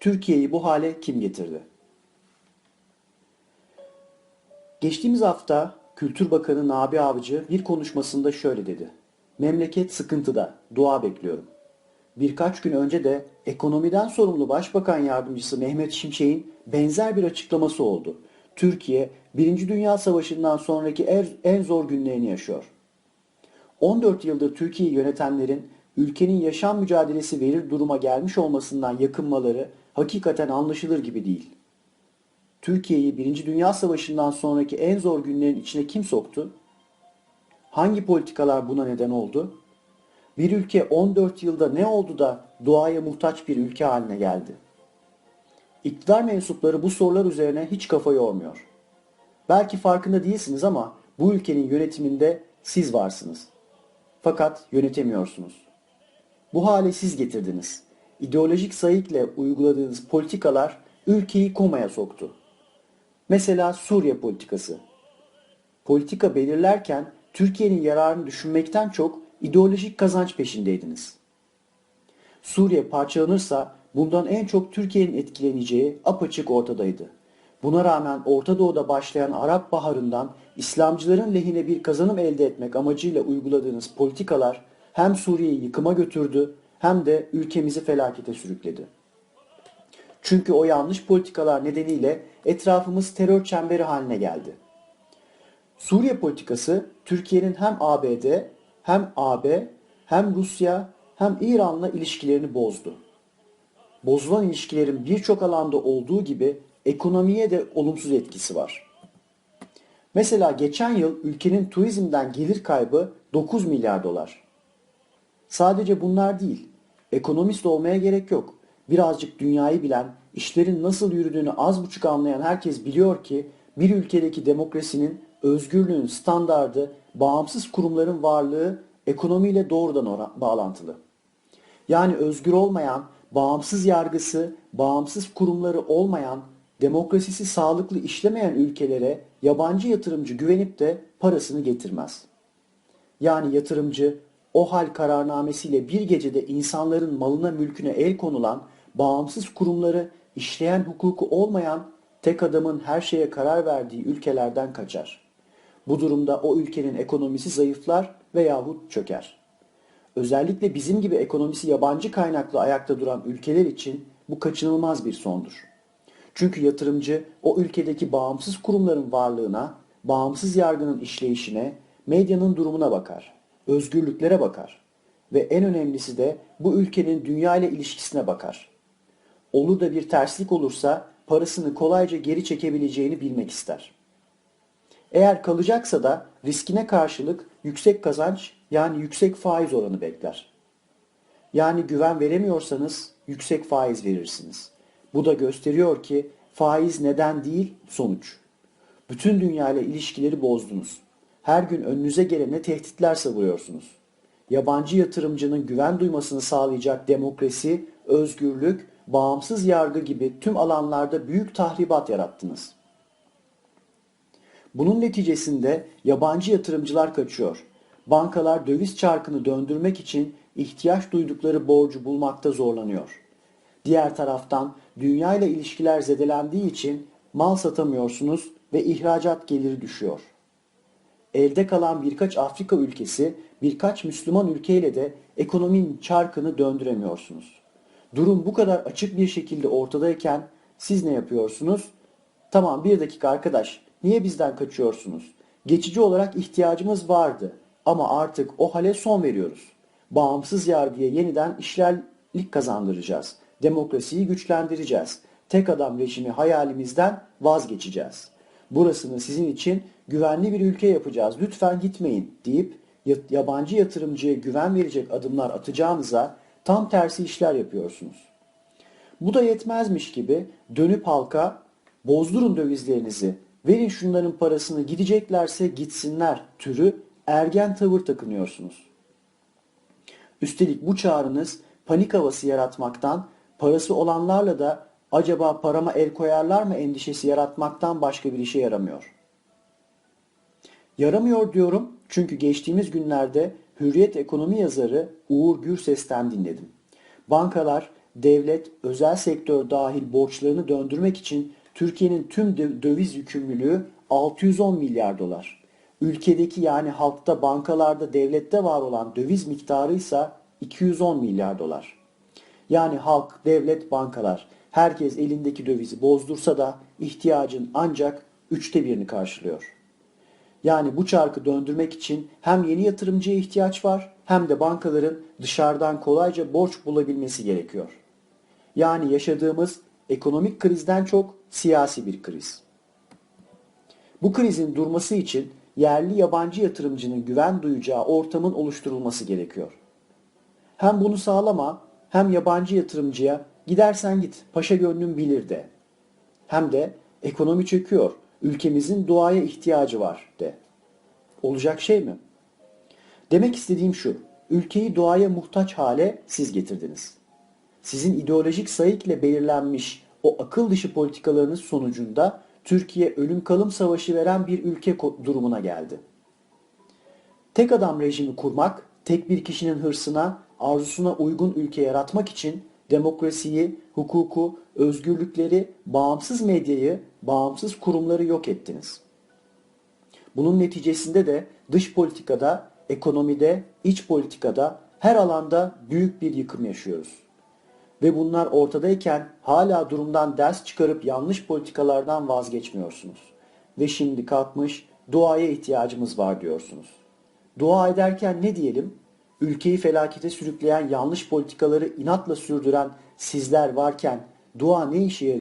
Türkiye'yi bu hale kim getirdi? Geçtiğimiz hafta Kültür Bakanı Nabi Avcı bir konuşmasında şöyle dedi. Memleket sıkıntıda, dua bekliyorum. Birkaç gün önce de ekonomiden sorumlu Başbakan Yardımcısı Mehmet Şimşek'in benzer bir açıklaması oldu. Türkiye, Birinci Dünya Savaşı'ndan sonraki en, en zor günlerini yaşıyor. 14 yıldır Türkiye'yi yönetenlerin ülkenin yaşam mücadelesi verir duruma gelmiş olmasından yakınmaları hakikaten anlaşılır gibi değil. Türkiye'yi Birinci Dünya Savaşı'ndan sonraki en zor günlerin içine kim soktu? Hangi politikalar buna neden oldu? Bir ülke 14 yılda ne oldu da doğaya muhtaç bir ülke haline geldi? İktidar mensupları bu sorular üzerine hiç kafa yormuyor. Belki farkında değilsiniz ama bu ülkenin yönetiminde siz varsınız. Fakat yönetemiyorsunuz. Bu hale siz getirdiniz. İdeolojik sayıkla uyguladığınız politikalar ülkeyi komaya soktu. Mesela Suriye politikası. Politika belirlerken Türkiye'nin yararını düşünmekten çok ideolojik kazanç peşindeydiniz. Suriye parçalanırsa bundan en çok Türkiye'nin etkileneceği apaçık ortadaydı. Buna rağmen Orta Doğu'da başlayan Arap Baharı'ndan İslamcıların lehine bir kazanım elde etmek amacıyla uyguladığınız politikalar hem Suriye'yi yıkıma götürdü hem de ülkemizi felakete sürükledi. Çünkü o yanlış politikalar nedeniyle etrafımız terör çemberi haline geldi. Suriye politikası Türkiye'nin hem ABD hem AB hem Rusya hem İran'la ilişkilerini bozdu. Bozulan ilişkilerin birçok alanda olduğu gibi ekonomiye de olumsuz etkisi var. Mesela geçen yıl ülkenin turizmden gelir kaybı 9 milyar dolar. Sadece bunlar değil. Ekonomist olmaya gerek yok. Birazcık dünyayı bilen, işlerin nasıl yürüdüğünü az buçuk anlayan herkes biliyor ki bir ülkedeki demokrasinin, özgürlüğün standardı, bağımsız kurumların varlığı ekonomiyle doğrudan bağlantılı. Yani özgür olmayan, bağımsız yargısı, bağımsız kurumları olmayan, demokrasisi sağlıklı işlemeyen ülkelere yabancı yatırımcı güvenip de parasını getirmez. Yani yatırımcı o hal kararnamesiyle bir gecede insanların malına mülküne el konulan bağımsız kurumları işleyen hukuku olmayan tek adamın her şeye karar verdiği ülkelerden kaçar. Bu durumda o ülkenin ekonomisi zayıflar veyahut çöker. Özellikle bizim gibi ekonomisi yabancı kaynaklı ayakta duran ülkeler için bu kaçınılmaz bir sondur. Çünkü yatırımcı o ülkedeki bağımsız kurumların varlığına, bağımsız yargının işleyişine, medyanın durumuna bakar, özgürlüklere bakar ve en önemlisi de bu ülkenin dünya ile ilişkisine bakar. Olur da bir terslik olursa parasını kolayca geri çekebileceğini bilmek ister. Eğer kalacaksa da riskine karşılık yüksek kazanç yani yüksek faiz oranı bekler. Yani güven veremiyorsanız yüksek faiz verirsiniz. Bu da gösteriyor ki faiz neden değil sonuç. Bütün dünya ile ilişkileri bozdunuz. Her gün önünüze gelene tehditler savuruyorsunuz. Yabancı yatırımcının güven duymasını sağlayacak demokrasi, özgürlük, bağımsız yargı gibi tüm alanlarda büyük tahribat yarattınız. Bunun neticesinde yabancı yatırımcılar kaçıyor. Bankalar döviz çarkını döndürmek için ihtiyaç duydukları borcu bulmakta zorlanıyor. Diğer taraftan dünya ile ilişkiler zedelendiği için mal satamıyorsunuz ve ihracat geliri düşüyor. Elde kalan birkaç Afrika ülkesi, birkaç Müslüman ülkeyle de ekonominin çarkını döndüremiyorsunuz. Durum bu kadar açık bir şekilde ortadayken siz ne yapıyorsunuz? Tamam bir dakika arkadaş, niye bizden kaçıyorsunuz? Geçici olarak ihtiyacımız vardı ama artık o hale son veriyoruz. Bağımsız yargıya yeniden işlerlik kazandıracağız. Demokrasiyi güçlendireceğiz. Tek adam rejimi hayalimizden vazgeçeceğiz. Burasını sizin için güvenli bir ülke yapacağız. Lütfen gitmeyin deyip yabancı yatırımcıya güven verecek adımlar atacağınıza tam tersi işler yapıyorsunuz. Bu da yetmezmiş gibi dönüp halka bozdurun dövizlerinizi, verin şunların parasını gideceklerse gitsinler türü ergen tavır takınıyorsunuz. Üstelik bu çağrınız panik havası yaratmaktan, parası olanlarla da acaba parama el koyarlar mı endişesi yaratmaktan başka bir işe yaramıyor. Yaramıyor diyorum çünkü geçtiğimiz günlerde Hürriyet ekonomi yazarı Uğur Gürses'ten dinledim. Bankalar devlet, özel sektör dahil borçlarını döndürmek için Türkiye'nin tüm dö- döviz yükümlülüğü 610 milyar dolar. Ülkedeki yani halkta, bankalarda, devlette var olan döviz miktarı ise 210 milyar dolar. Yani halk, devlet, bankalar herkes elindeki dövizi bozdursa da ihtiyacın ancak üçte birini karşılıyor. Yani bu çarkı döndürmek için hem yeni yatırımcıya ihtiyaç var hem de bankaların dışarıdan kolayca borç bulabilmesi gerekiyor. Yani yaşadığımız ekonomik krizden çok siyasi bir kriz. Bu krizin durması için yerli yabancı yatırımcının güven duyacağı ortamın oluşturulması gerekiyor. Hem bunu sağlama hem yabancı yatırımcıya gidersen git paşa gönlüm bilir de. Hem de ekonomi çöküyor ülkemizin duaya ihtiyacı var de. Olacak şey mi? Demek istediğim şu. Ülkeyi doğaya muhtaç hale siz getirdiniz. Sizin ideolojik sayıkla belirlenmiş o akıl dışı politikalarınız sonucunda Türkiye ölüm kalım savaşı veren bir ülke durumuna geldi. Tek adam rejimi kurmak, tek bir kişinin hırsına, arzusuna uygun ülke yaratmak için demokrasiyi, hukuku, özgürlükleri, bağımsız medyayı, bağımsız kurumları yok ettiniz. Bunun neticesinde de dış politikada, ekonomide, iç politikada her alanda büyük bir yıkım yaşıyoruz. Ve bunlar ortadayken hala durumdan ders çıkarıp yanlış politikalardan vazgeçmiyorsunuz. Ve şimdi kalkmış duaya ihtiyacımız var diyorsunuz. Dua ederken ne diyelim? Ülkeyi felakete sürükleyen yanlış politikaları inatla sürdüren sizler varken dua ne işe yarıyor?